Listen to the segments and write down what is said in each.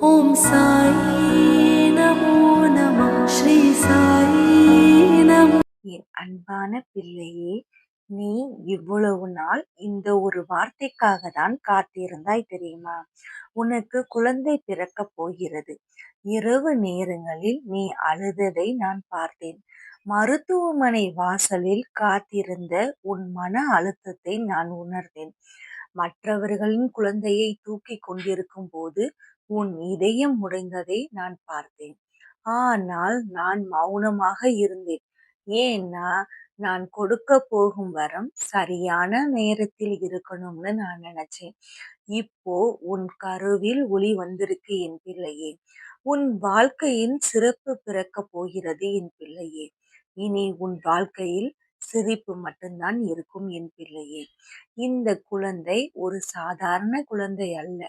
ஓம் சாயி நமோ நம ஸ்ரீ சாயி நமோ என் அன்பான பிள்ளையே நீ இவ்வளவு நாள் இந்த ஒரு வார்த்தைக்காக தான் காத்திருந்தாய் தெரியுமா? உனக்கு குழந்தை பிறக்க போகிறது. இரவு நேரங்களில் நீ அழுததை நான் பார்த்தேன். மருத்துவமனை வாசலில் காத்திருந்த உன் மன அழுத்தத்தை நான் உணர்ந்தேன். மற்றவர்களின் குழந்தையை தூக்கி கொண்டிருக்கும் போது உன் இதயம் முடிந்ததை நான் பார்த்தேன். ஆனால் நான் மௌனமாக இருந்தேன். ஏன்னா நான் கொடுக்க போகும் வரம் சரியான நேரத்தில் இருக்கணும்னு நான் நினைச்சேன். இப்போ உன் கருவில் ஒளி வந்திருக்கு என் பிள்ளையே. உன் வாழ்க்கையின் சிறப்பு பிறக்க போகிறது என் பிள்ளையே. இனி உன் வாழ்க்கையில் சிரிப்பு மட்டும்தான் இருக்கும் என் பிள்ளையே. இந்த குழந்தை ஒரு சாதாரண குழந்தை அல்ல.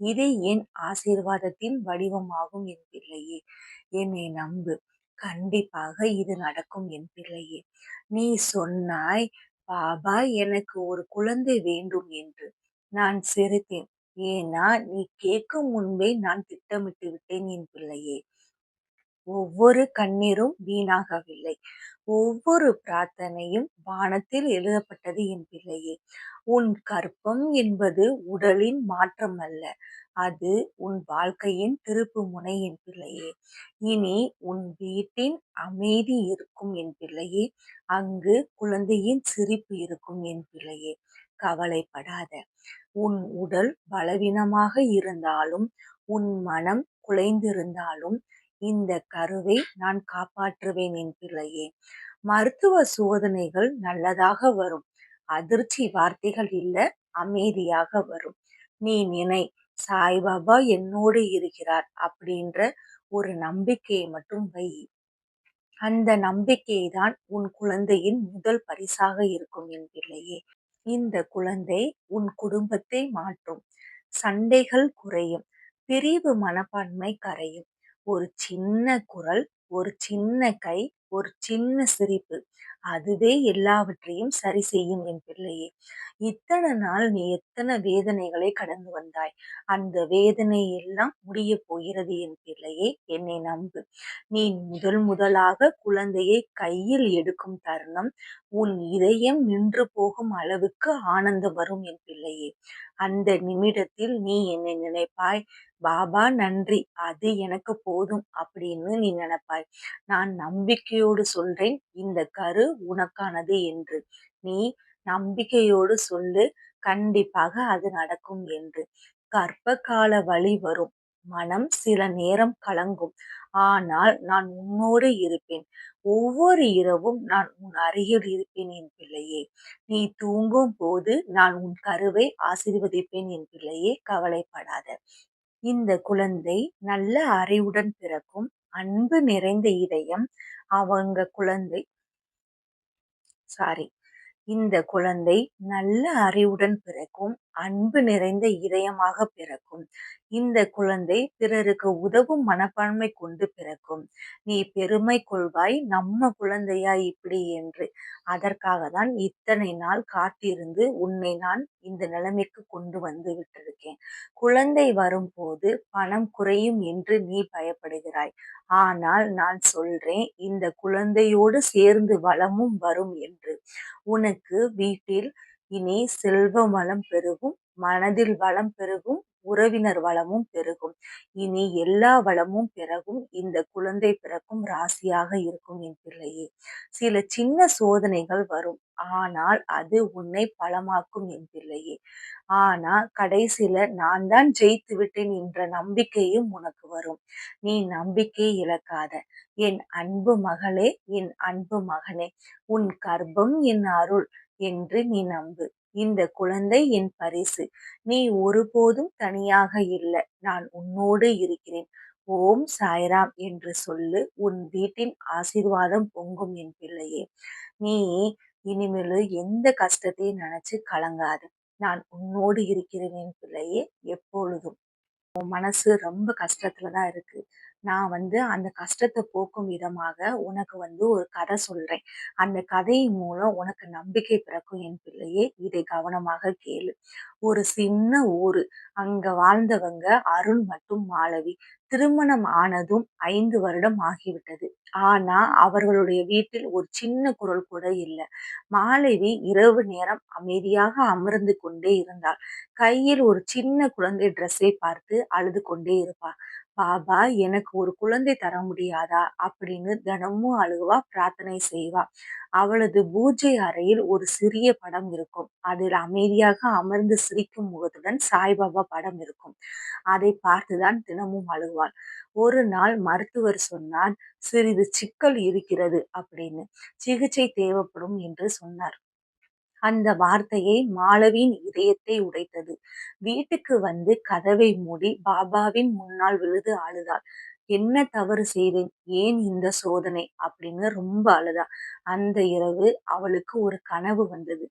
இது என் ஆசீர்வாதத்தின் வடிவமாகும் என் பிள்ளையே. என்னை நம்பு. கண்டிப்பாக இது நடக்கும் என் பிள்ளையே. நீ சொன்னாய் பாபா எனக்கு ஒரு குழந்தை வேண்டும் என்று. நான் சிரித்தேன். ஏன்னா நீ கேட்கும் முன்பே நான் திட்டமிட்டு விட்டேன் என் பிள்ளையே. ஒவ்வொரு கண்ணீரும் வீணாகவில்லை. ஒவ்வொரு பிரார்த்தனையும் வானத்தில் எழுதப்பட்டது என் பிள்ளையே. உன் கற்பம் என்பது உடலின் மாற்றம் அல்ல. அது உன் வாழ்க்கையின் திருப்பு முனை என் பிள்ளையே. இனி உன் வீட்டின் அமைதி இருக்கும் என் பிள்ளையே. அங்கு குழந்தையின் சிரிப்பு இருக்கும் என் பிள்ளையே. கவலைப்படாத. உன் உடல் பலவீனமாக இருந்தாலும் உன் மனம் குலைந்திருந்தாலும் இந்த கருவை நான் காப்பாற்றுவேன் என் பிள்ளையே. மருத்துவ சோதனைகள் நல்லதாக வரும். அதிர்ச்சி வார்த்தைகள் இல்ல அமைதியாக வரும். நீ நினை சாய்பாபா என்னோடு இருக்கிறார் அப்படின்ற ஒரு நம்பிக்கையை மட்டும் வை. அந்த நம்பிக்கை தான் உன் குழந்தையின் முதல் பரிசாக இருக்கும் என் பிள்ளையே. இந்த குழந்தை உன் குடும்பத்தை மாற்றும். சண்டைகள் குறையும். பிரிவு மனப்பான்மை கரையும். ஒரு சின்ன குரல் ஒரு சின்ன கை ஒரு சின்ன சிரிப்பு. அதுவே எல்லாவற்றையும் சரி செய்யும் என் பிள்ளையே. இத்தனை நாள் நீ எத்தனை வேதனைகளை கடந்து வந்தாய். அந்த வேதனை எல்லாம் முடிய போகிறது என் பிள்ளையே என்னை நம்பு. நீ முதல் முதலாக குழந்தையை கையில் எடுக்கும் தருணம் உன் இதயம் நின்று போகும் அளவுக்கு ஆனந்தம் வரும் என் பிள்ளையே. அந்த நிமிடத்தில் நீ என்னை நினைப்பாய் பாபா நன்றி. அது எனக்கு போதும் அப்படின்னு நீ நினைப்பாய். நான் நம்பிக்கையோடு சொல்றேன். இந்த கரு உனக்கானது என்று. நீ நம்பிக்கையோடு சொல்லு. கண்டிப்பாக அது நடக்கும் என்று. கர்ப்ப கால வழி வரும். மனம் சில நேரம் கலங்கும். ஆனால் நான் உன்னோடு இருப்பேன். ஒவ்வொரு இரவும் நான் உன் அருகில் இருப்பேன் என் பிள்ளையே. நீ தூங்கும் போது நான் உன் கருவை ஆசீர்வதிப்பேன் என் பிள்ளையே. கவலைப்படாத. இந்த குழந்தை நல்ல அறிவுடன் பிறக்கும். அன்பு நிறைந்த இதயம் அவங்க குழந்தை. சாரி இந்த குழந்தை நல்ல அறிவுடன் பிறக்கும் அன்பு நிறைந்த இதயமாக பிறக்கும். இந்த குழந்தை பிறருக்கு உதவும் மனப்பான்மை கொண்டு பிறக்கும். நீ பெருமை கொள்வாய் நம்ம குழந்தையா இப்படி என்று. அதற்காக தான் இத்தனை நாள் காத்திருந்து உன்னை நான் இந்த நிலைமைக்கு கொண்டு வந்து விட்டிருக்கேன். குழந்தை வரும்போது பணம் குறையும் என்று நீ பயப்படுகிறாய். ஆனால் நான் சொல்றேன் இந்த குழந்தையோடு சேர்ந்து வளமும் வரும் என்று. உனக்கு வீட்டில் இனி செல்வ வளம் பெருகும் மனதில் வளம் பெருகும் உறவினர் வளமும் பெருகும். இனி எல்லா வளமும் பிறகும் இந்த குழந்தை பிறக்கும் ராசியாக இருக்கும் என் பிள்ளையே. சில சின்ன சோதனைகள் வரும். ஆனால் அது உன்னை பலமாக்கும் என் பிள்ளையே. ஆனா கடைசியில நான் தான் ஜெயித்து விட்டேன் என்ற நம்பிக்கையும் உனக்கு வரும். நீ நம்பிக்கை இழக்காத. என் அன்பு மகளே என் அன்பு மகனே உன் கர்ப்பம் என் அருள் என்று நீ நம்பு. இந்த குழந்தை என் பரிசு. நீ ஒருபோதும் தனியாக இல்லை. நான் உன்னோடு இருக்கிறேன். ஓம் சாய்ராம் என்று சொல்லு. உன் வீட்டின் ஆசீர்வாதம் பொங்கும் என் பிள்ளையே. நீ இனிமேல் எந்த கஷ்டத்தையும் நினைச்சு கலங்காது. நான் உன்னோடு இருக்கிறேன் என் பிள்ளையே எப்பொழுதும். உன் மனசு ரொம்ப கஷ்டத்துல தான் இருக்கு. நான் வந்து அந்த கஷ்டத்தை போக்கும் விதமாக உனக்கு வந்து ஒரு கதை சொல்றேன். அந்த கதையின் மூலம் உனக்கு நம்பிக்கை பிறக்கும் என் பிள்ளையே! இதை கவனமாக கேளு. ஒரு சின்ன ஊரு. அங்க வாழ்ந்தவங்க அருண் மற்றும் மாலவி. திருமணம் ஆனதும் ஐந்து வருடம் ஆகிவிட்டது. ஆனா அவர்களுடைய வீட்டில் ஒரு சின்ன குரல் கூட இல்ல. மாலவி இரவு நேரம் அமைதியாக அமர்ந்து கொண்டே இருந்தாள். கையில் ஒரு சின்ன குழந்தை ட்ரெஸ்ஸை பார்த்து அழுது கொண்டே இருப்பாள் பாபா எனக்கு ஒரு குழந்தை தர முடியாதா? அப்படின்னு தினமும் அழுகுவா பிரார்த்தனை செய்வா. அவளது பூஜை அறையில் ஒரு சிறிய படம் இருக்கும். அதில் அமைதியாக அமர்ந்து சிரிக்கும் முகத்துடன் சாய்பாபா படம் இருக்கும். அதை பார்த்துதான் தினமும் அழுவாள். ஒரு நாள் மருத்துவர் சொன்னார், சிறிது சிக்கல் இருக்கிறது அப்படின்னு. சிகிச்சை தேவைப்படும் என்று சொன்னார். அந்த வார்த்தையை மாலவியின் இதயத்தை உடைத்தது. வீட்டுக்கு வந்து கதவை மூடி பாபாவின் முன்னால் விழுது அழுதாள். என்ன தவறு செய்தேன்? ஏன் இந்த சோதனை? அப்படின்னு ரொம்ப அழுதா. அந்த இரவு அவளுக்கு ஒரு கனவு வந்தது.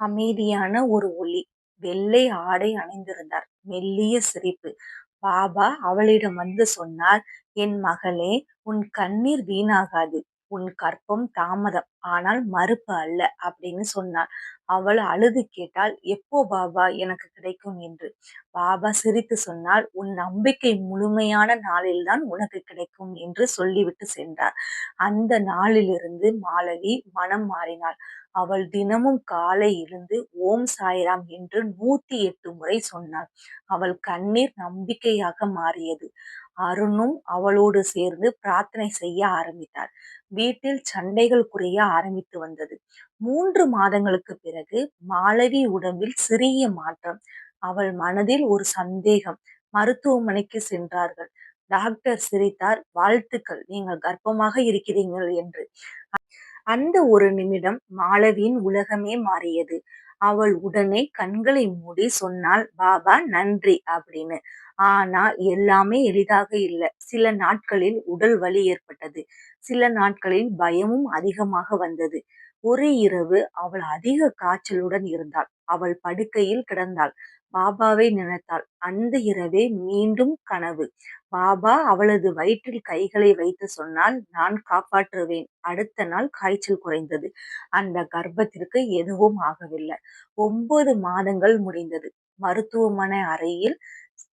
அமைதியான ஒரு ஒளி. வெள்ளை ஆடை அணிந்திருந்தார். மெல்லிய சிரிப்பு. பாபா அவளிடம் வந்து சொன்னார், என் மகளே, உன் கண்ணீர் வீணாகாது. உன் கற்பம் தாமதம். ஆனால் மறுப்பு அல்ல அப்படின்னு சொன்னார். அவள் அழுது கேட்டால் எப்போ பாபா எனக்கு கிடைக்கும் என்று. பாபா சிரித்து சொன்னால் உன் நம்பிக்கை முழுமையான நாளில்தான் உனக்கு கிடைக்கும் என்று சொல்லிவிட்டு சென்றார். அந்த நாளிலிருந்து மாலவி மனம் மாறினாள். அவள் தினமும் காலை எழுந்து ஓம் சாய்ராம் என்று நூத்தி எட்டு முறை சொன்னாள். அவள் கண்ணீர் நம்பிக்கையாக மாறியது. அருணும் அவளோடு சேர்ந்து பிரார்த்தனை செய்ய ஆரம்பித்தார். வீட்டில் சண்டைகள் குறைய ஆரம்பித்து வந்தது. மூன்று மாதங்களுக்கு பிறகு மாலவி உடம்பில் சிறிய மாற்றம். அவள் மனதில் ஒரு சந்தேகம். மருத்துவமனைக்கு சென்றார்கள். டாக்டர் சிரித்தார். வாழ்த்துக்கள் நீங்கள் கர்ப்பமாக இருக்கிறீர்கள் என்று. அந்த ஒரு நிமிடம் மாலவியின் உலகமே மாறியது. அவள் உடனே கண்களை மூடி சொன்னாள் பாபா நன்றி அப்படின்னு. ஆனா எல்லாமே எளிதாக இல்லை சில நாட்களில் உடல் வலி ஏற்பட்டது. சில நாட்களில் பயமும் அதிகமாக வந்தது. ஒரு இரவு அவள் அதிக காய்ச்சலுடன் இருந்தாள். அவள் படுக்கையில் கிடந்தாள். பாபாவை நினைத்தாள். அந்த இரவே மீண்டும் கனவு. பாபா அவளது வயிற்றில் கைகளை வைத்து சொன்னால், நான் காப்பாற்றுவேன். அடுத்த நாள் காய்ச்சல் குறைந்தது. அந்த கர்ப்பத்திற்கு எதுவும் ஆகவில்லை. ஒன்பது மாதங்கள் முடிந்தது. மருத்துவமனை அறையில்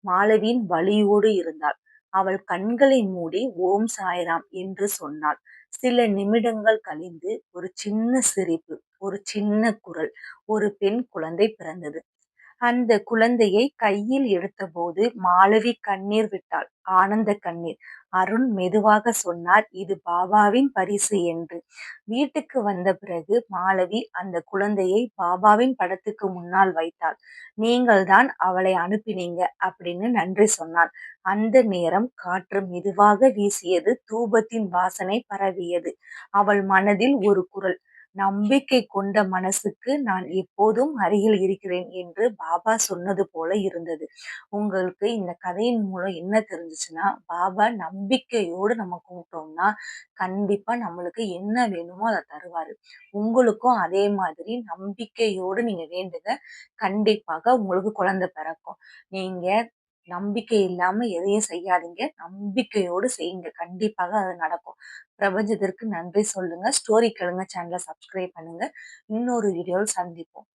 மாலவியின் வலியோடு இருந்தாள். அவள் கண்களை மூடி ஓம் சாய்ராம் என்று சொன்னாள். சில நிமிடங்கள் கழிந்து ஒரு சின்ன சிரிப்பு, ஒரு சின்ன குரல். ஒரு பெண் குழந்தை பிறந்தது. அந்த குழந்தையை கையில் எடுத்தபோது மாலவி கண்ணீர் விட்டாள். ஆனந்த கண்ணீர். அருண் மெதுவாக சொன்னார், இது பாபாவின் பரிசு என்று. வீட்டுக்கு வந்த பிறகு மாலவி அந்த குழந்தையை பாபாவின் படத்துக்கு முன்னால் வைத்தாள். நீங்கள்தான் அவளை அனுப்பினீங்க அப்படின்னு நன்றி சொன்னாள். அந்த நேரம் காற்று மெதுவாக வீசியது. தூபத்தின் வாசனை பரவியது. அவள் மனதில் ஒரு குரல், நம்பிக்கை கொண்ட மனசுக்கு நான் எப்போதும் அருகில் இருக்கிறேன் என்று பாபா சொன்னது போல இருந்தது. உங்களுக்கு இந்த கதையின் மூலம் என்ன தெரிஞ்சுச்சுன்னா, பாபா நம்பிக்கையோடு நம்ம கும்பிட்டோம்னா, கண்டிப்பா நம்மளுக்கு என்ன வேணுமோ அதை தருவாரு. உங்களுக்கும் அதே மாதிரி நம்பிக்கையோடு நீங்க வேண்டுங்க. கண்டிப்பாக உங்களுக்கு குழந்தை பிறக்கும். நீங்க நம்பிக்கை இல்லாம எதையும் செய்யாதீங்க. நம்பிக்கையோடு செய்யுங்க. கண்டிப்பாக அது நடக்கும். பிரபஞ்சத்திற்கு நன்றி சொல்லுங்க. ஸ்டோரி கேளுங்க சேனலை சப்ஸ்கிரைப் பண்ணுங்க. இன்னொரு வீடியோவில் சந்திப்போம்.